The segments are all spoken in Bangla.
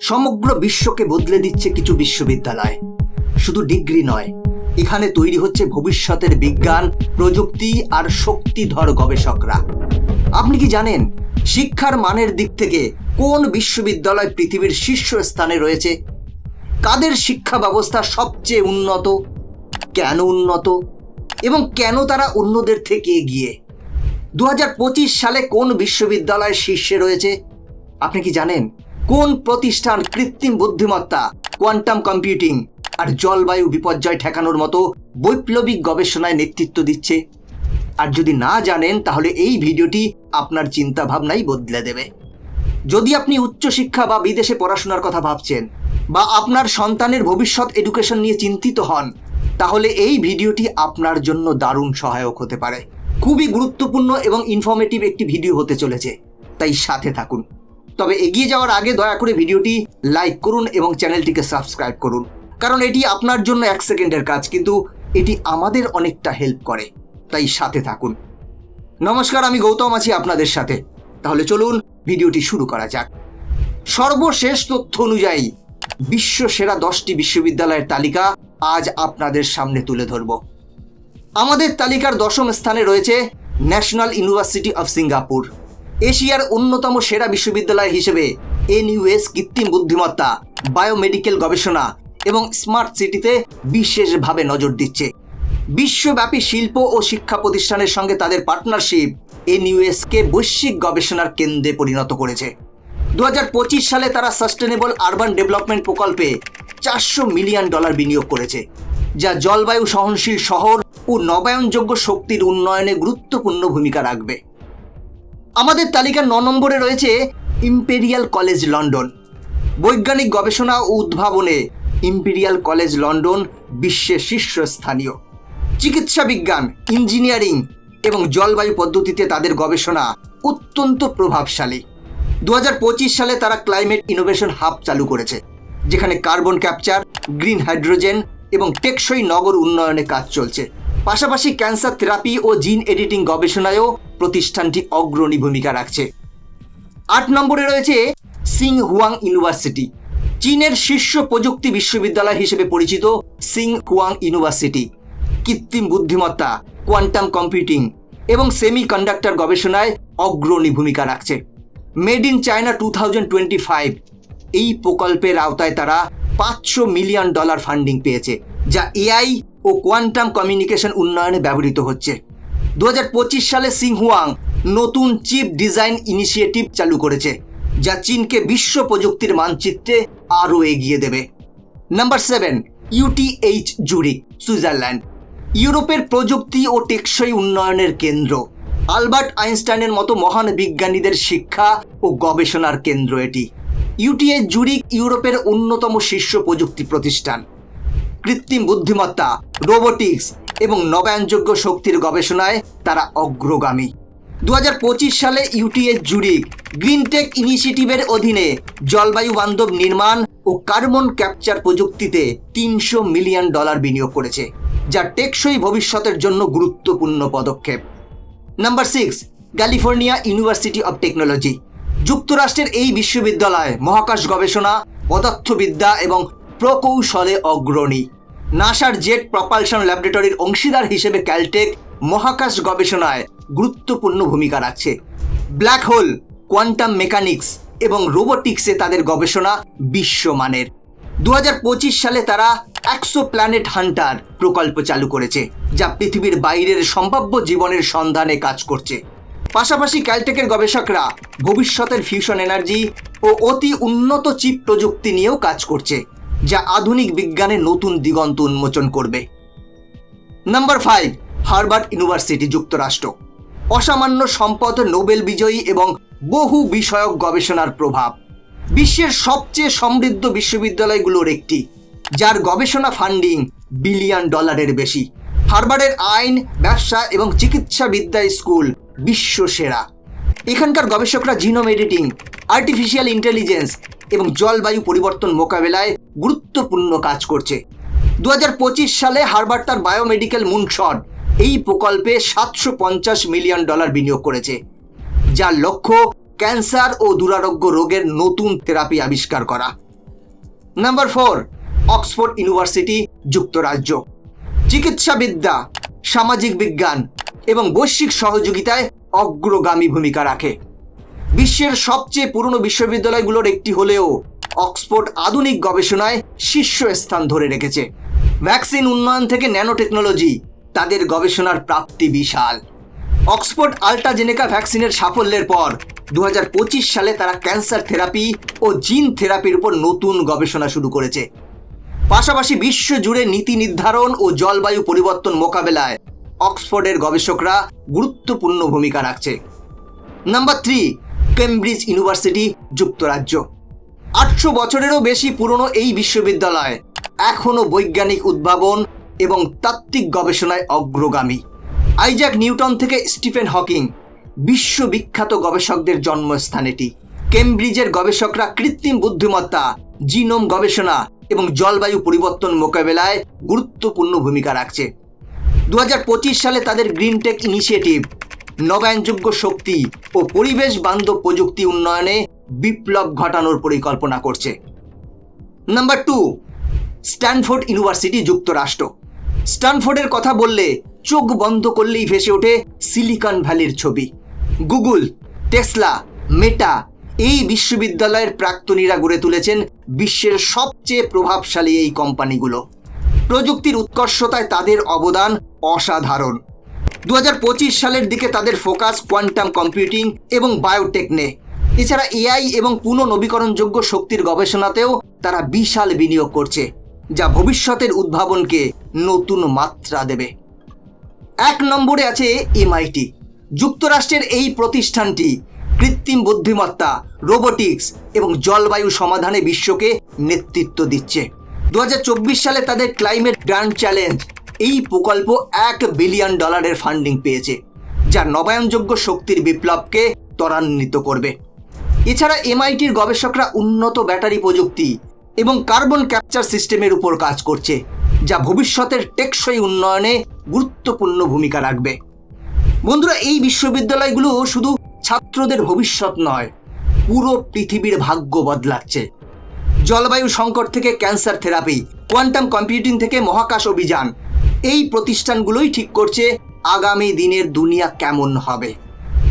সমগ্র বিশ্বকে বদলে দিচ্ছে কিছু বিশ্ববিদ্যালয়। শুধু ডিগ্রি নয়, এখানে তৈরি হচ্ছে ভবিষ্যতের বিজ্ঞান, প্রযুক্তি আর শক্তিধর গবেষকরা। আপনি কি জানেন শিক্ষার মানের দিক থেকে কোন বিশ্ববিদ্যালয় পৃথিবীর শীর্ষস্থানে রয়েছে? কাদের শিক্ষা ব্যবস্থা সবচেয়ে উন্নত? কেন উন্নত? এবং কেন তারা অন্যদের থেকে এগিয়ে? দু হাজার পঁচিশ সালে কোন বিশ্ববিদ্যালয় শীর্ষে রয়েছে? আপনি কি জানেন? কোন প্রতিষ্ঠান কৃত্রিম বুদ্ধিমত্তা, কোয়ান্টাম কম্পিউটিং আর জলবায়ু বিপর্যয় ঠেকানোর মতো বৈপ্লবিক গবেষণায় নেতৃত্ব দিচ্ছে? আর যদি না জানেন, তাহলে এই ভিডিওটি আপনার চিন্তা ভাবনাই বদলে দেবে। যদি আপনি উচ্চশিক্ষা বা বিদেশে পড়াশোনার কথা ভাবছেন বা আপনার সন্তানের ভবিষ্যৎ এডুকেশন নিয়ে চিন্তিত হন, তাহলে এই ভিডিওটি আপনার জন্য দারুণ সহায়ক হতে পারে। খুবই গুরুত্বপূর্ণ এবং ইনফরমেটিভ একটি ভিডিও হতে চলেছে। তাই সাথে থাকুন। তবে এগিয়ে যাওয়ার আগে দয়া করে ভিডিওটি লাইক করুন এবং চ্যানেলটিকে সাবস্ক্রাইব করুন। কারণ এটি আপনার জন্য এক সেকেন্ডের কাজ, কিন্তু এটি আমাদের অনেকটা হেল্প করে। তাই সাথে থাকুন। নমস্কার, আমি গৌতম আছি আপনাদের সাথে। তাহলে চলুন ভিডিওটি শুরু করা যাক। সর্বশেষ তথ্য অনুযায়ী, বিশ্ব সেরা দশটি বিশ্ববিদ্যালয়ের তালিকা আজ আপনাদের সামনে তুলে ধরব। আমাদের তালিকার দশম স্থানে রয়েছে ন্যাশনাল ইউনিভার্সিটি অফ সিঙ্গাপুর। এশিয়ার অন্যতম সেরা বিশ্ববিদ্যালয় হিসেবে এনইউএস কৃত্রিম বুদ্ধিমত্তা বায়োমেডিকেল গবেষণা এবং স্মার্ট সিটিতে বিশেষভাবে নজর দিচ্ছে। বিশ্বব্যাপী শিল্প ও শিক্ষা প্রতিষ্ঠানের সঙ্গে তাদের পার্টনারশিপ এনইউএসকে বৈশ্বিক গবেষণার কেন্দ্রে পরিণত করেছে। দু হাজার পঁচিশ সালে তারা সাস্টেনেবল আরবান ডেভেলপমেন্ট প্রকল্পে চারশো মিলিয়ন ডলার বিনিয়োগ করেছে, যা জলবায়ু সহনশীল শহর ও নবায়নযোগ্য শক্তির উন্নয়নে গুরুত্বপূর্ণ ভূমিকা রাখবে। আমাদের তালিকার ন নম্বরে রয়েছে ইম্পেরিয়াল কলেজ লন্ডন। বৈজ্ঞানিক গবেষণা ও উদ্ভাবনে ইম্পেরিয়াল কলেজ লন্ডন বিশ্বের শীর্ষস্থানীয়। চিকিৎসা বিজ্ঞান, ইঞ্জিনিয়ারিং এবং জলবায়ু পদ্ধতিতে তাদের গবেষণা অত্যন্ত প্রভাবশালী। দু হাজার পঁচিশ সালে তারা ক্লাইমেট ইনোভেশন হাব চালু করেছে, যেখানে কার্বন ক্যাপচার, গ্রিন হাইড্রোজেন এবং টেকসই নগর উন্নয়নে কাজ চলছে। পাশাপাশি ক্যান্সার থেরাপি ও জিন এডিটিং গবেষণায়ও প্রতিষ্ঠানটি অগ্রণী ভূমিকা রাখছে। আট নম্বরে রয়েছে সিং হুয়াং ইউনিভার্সিটি। চীনের শীর্ষ প্রযুক্তি বিশ্ববিদ্যালয় হিসেবে পরিচিত সিং হুয়াং ইউনিভার্সিটি। কৃত্রিম বুদ্ধিমত্তা, কোয়ান্টাম কম্পিউটিং এবং সেমি কন্ডাক্টর গবেষণায় অগ্রণী ভূমিকা রাখছে। Made in China two thousand twenty five এই প্রকল্পের আওতায় তারা পাঁচশো মিলিয়ন ডলার ফান্ডিং পেয়েছে, যা এআই ও কোয়ান্টাম কমিউনিকেশন উন্নয়নে ব্যবহৃত হচ্ছে। দু হাজার পঁচিশ সালে সিংহুয়াং নতুন চিপ ডিজাইন ইনিশিয়েটিভ চালু করেছে, যা চীনকে বিশ্ব প্রযুক্তির মানচিত্রে আরও এগিয়ে দেবে। Number seven, ETH Zurich, Switzerland. ইউরোপের প্রযুক্তি ও টেকসই উন্নয়নের কেন্দ্র। আলবার্ট আইনস্টাইনের মতো মহান বিজ্ঞানীদের শিক্ষা ও গবেষণার কেন্দ্র এটি। ইউটিএইচ জুরিক ইউরোপের অন্যতম শীর্ষ প্রযুক্তি প্রতিষ্ঠান। কৃত্রিম বুদ্ধিমত্তা, রোবোটিক্স এবং নবায়নযোগ্য শক্তির গবেষণায় তারা অগ্রগামী। দু হাজার পঁচিশ সালে ইউটিএস জুরিক গ্রিনটেক ইনিশিয়েটিভের অধীনে জলবায়ু বান্ধব নির্মাণ ও কার্বন ক্যাপচার প্রযুক্তিতে তিনশো মিলিয়ন ডলার বিনিয়োগ করেছে, যা টেকসই ভবিষ্যতের জন্য গুরুত্বপূর্ণ পদক্ষেপ। Number six, California university of technology. যুক্তরাষ্ট্রের এই বিশ্ববিদ্যালয় মহাকাশ গবেষণা, পদার্থবিদ্যা এবং প্রকৌশলে অগ্রণী। নাসার জেট প্রপালশন ল্যাবরেটরির অংশীদার হিসেবে ক্যালটেক মহাকাশ গবেষণায় গুরুত্বপূর্ণ ভূমিকা রাখছে। ব্ল্যাক হোল, কোয়ান্টাম মেকানিক্স এবং রোবোটিক্সে তাদের গবেষণা বিশ্বমানের। দু হাজার পঁচিশ সালে তারা একশো প্ল্যানেট হান্টার প্রকল্প চালু করেছে, যা পৃথিবীর বাইরের সম্ভাব্য জীবনের সন্ধানে কাজ করছে। পাশাপাশি ক্যালটেকের গবেষকরা ভবিষ্যতের ফিউশন এনার্জি ও অতি উন্নত চিপ প্রযুক্তি নিয়েও কাজ করছে। যা আধুনিক বিজ্ঞানে নতুন দিগন্ত উন্মোচন করবে। নাম্বার ফাইভ হার্ভার্ড ইউনিভার্সিটি যুক্তরাষ্ট্র। অসামান্য সম্পদ, নোবেল বিজয়ী এবং বহু বিষয়ক গবেষণার প্রভাব। বিশ্বের সবচেয়ে সমৃদ্ধ বিশ্ববিদ্যালয়গুলোর একটি, যার গবেষণা ফান্ডিং বিলিয়ন ডলারের বেশি। হার্ভার্ডের আইন, ব্যবসা এবং চিকিৎসা বিদ্যা স্কুল বিশ্ব সেরা এখানকার গবেষকরা জিনোম এডিটিং আর্টিফিশিয়াল ইন্টেলিজেন্স এবং জলবায়ু পরিবর্তন মোকাবেলায় গুরুত্বপূর্ণ কাজ করছে। দু হাজার পঁচিশ সালে হারবার তার বায়োমেডিক্যাল মুনশট এই প্রকল্পে সাতশো পঞ্চাশ মিলিয়ন ডলার বিনিয়োগ করেছে, যার লক্ষ্য ক্যান্সার ও দুরারোগ্য রোগের নতুন থেরাপি আবিষ্কার করা। নাম্বার ফোর, অক্সফোর্ড ইউনিভার্সিটি যুক্তরাজ্য। চিকিৎসাবিদ্যা, সামাজিক বিজ্ঞান এবং বৈশ্বিক সহযোগিতায় অগ্রগামী ভূমিকা রাখে। বিশ্বের সবচেয়ে পুরনো বিশ্ববিদ্যালয়গুলোর একটি হলেও অক্সফোর্ড আধুনিক গবেষণায় শীর্ষ স্থান ধরে রেখেছে। ভ্যাকসিন উন্নয়ন থেকে ন্যানো টেকনোলজি তাদের গবেষণার প্রাপ্তি বিশাল। অক্সফোর্ড আল্ট্রাজেনেকা ভ্যাকসিনের সাফল্যের পর দু হাজার পঁচিশ সালে তারা ক্যান্সার থেরাপি ও জিন থেরাপির উপর নতুন গবেষণা শুরু করেছে। পাশাপাশি বিশ্ব জুড়ে নীতি নির্ধারণ ও জলবায়ু পরিবর্তন মোকাবেলায় অক্সফোর্ডের গবেষকরা গুরুত্বপূর্ণ ভূমিকা রাখছে। নাম্বার থ্রি কেমব্রিজ ইউনিভার্সিটি, যুক্তরাজ্য। আটশো বছরেরও বেশি পুরনো এই বিশ্ববিদ্যালয় এখনও বৈজ্ঞানিক উদ্ভাবন এবং তাত্ত্বিক গবেষণায় অগ্রগামী। আইজাক নিউটন থেকে স্টিফেন হকিং, বিশ্ববিখ্যাত গবেষকদের জন্মস্থান এটি কেমব্রিজের গবেষকরা কৃত্রিম বুদ্ধিমত্তা, জিনোম গবেষণা এবং জলবায়ু পরিবর্তন মোকাবেলায় গুরুত্বপূর্ণ ভূমিকা রাখছে। দু হাজার পঁচিশ সালে তাদের গ্রিন টেক ইনিশিয়েটিভ নবায়নযোগ্য শক্তি ও পরিবেশ বান্ধব প্রযুক্তি উন্নয়নে বিপ্লব ঘটানোর পরিকল্পনা করছে। নাম্বার টু স্ট্যানফোর্ড ইউনিভার্সিটি যুক্তরাষ্ট্র। স্ট্যানফোর্ডের কথা বললে চোখ বন্ধ করলেই ভেসে ওঠে সিলিকন ভ্যালির ছবি। গুগল টেসলা মেটা এই বিশ্ববিদ্যালয়ের প্রাক্তনীরা গড়ে তুলেছেন বিশ্বের সবচেয়ে প্রভাবশালী এই কোম্পানিগুলো। প্রযুক্তির উৎকর্ষতায় তাদের অবদান অসাধারণ। দু হাজার পঁচিশ সালের দিকে তাদের ফোকাস কোয়ান্টাম কম্পিউটিং এবং বায়োটেকনে এছাড়া এআই এবং পুনঃনবীকরণযোগ্য শক্তির গবেষণাতেও তারা বিশাল বিনিয়োগ করছে, যা ভবিষ্যতের উদ্ভাবনকে নতুন মাত্রা দেবে। এক নম্বরে আছে এমআইটি। যুক্তরাষ্ট্রের এই প্রতিষ্ঠানটি কৃত্রিম বুদ্ধিমত্তা, রোবোটিক্স এবং জলবায়ু সমাধানে বিশ্বকে নেতৃত্ব দিচ্ছে। দু হাজার চব্বিশ সালে তাদের ক্লাইমেট গ্র্যান্ড চ্যালেঞ্জ এই প্রকল্প এক বিলিয়ন ডলারের ফান্ডিং পেয়েছে, যা নবায়নযোগ্য শক্তির বিপ্লবকে ত্বরান্বিত করবে। এছাড়া এমআইটির গবেষকরা উন্নত ব্যাটারি প্রযুক্তি এবং কার্বন ক্যাপচার সিস্টেমের উপর কাজ করছে, যা ভবিষ্যতের টেকসই উন্নয়নে গুরুত্বপূর্ণ ভূমিকা রাখবে। বন্ধুরা, এই বিশ্ববিদ্যালয়গুলো শুধু ছাত্রদের ভবিষ্যৎ নয়, পুরো পৃথিবীর ভাগ্য বদলাচ্ছে। জলবায়ু সংকট থেকে ক্যান্সার থেরাপি, কোয়ান্টাম কম্পিউটিং থেকে মহাকাশ অভিযান এই প্রতিষ্ঠানগুলোই ঠিক করছে আগামী দিনের দুনিয়া কেমন হবে।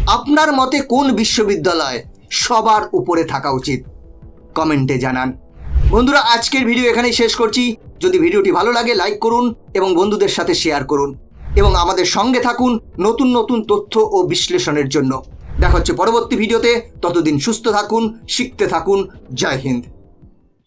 আপনার মতে কোন বিশ্ববিদ্যালয় সবার উপরে থাকা উচিত? কমেন্টে জানান। বন্ধুরা, আজকের ভিডিও এখানেই শেষ করছি। যদি ভিডিওটি ভালো লাগে, লাইক করুন এবং বন্ধুদের সাথে শেয়ার করুন এবং আমাদের সঙ্গে থাকুন নতুন নতুন তথ্য ও বিশ্লেষণের জন্য। দেখা হচ্ছে পরবর্তী ভিডিওতে। ততদিন সুস্থ থাকুন, শিখতে থাকুন। জয় হিন্দ।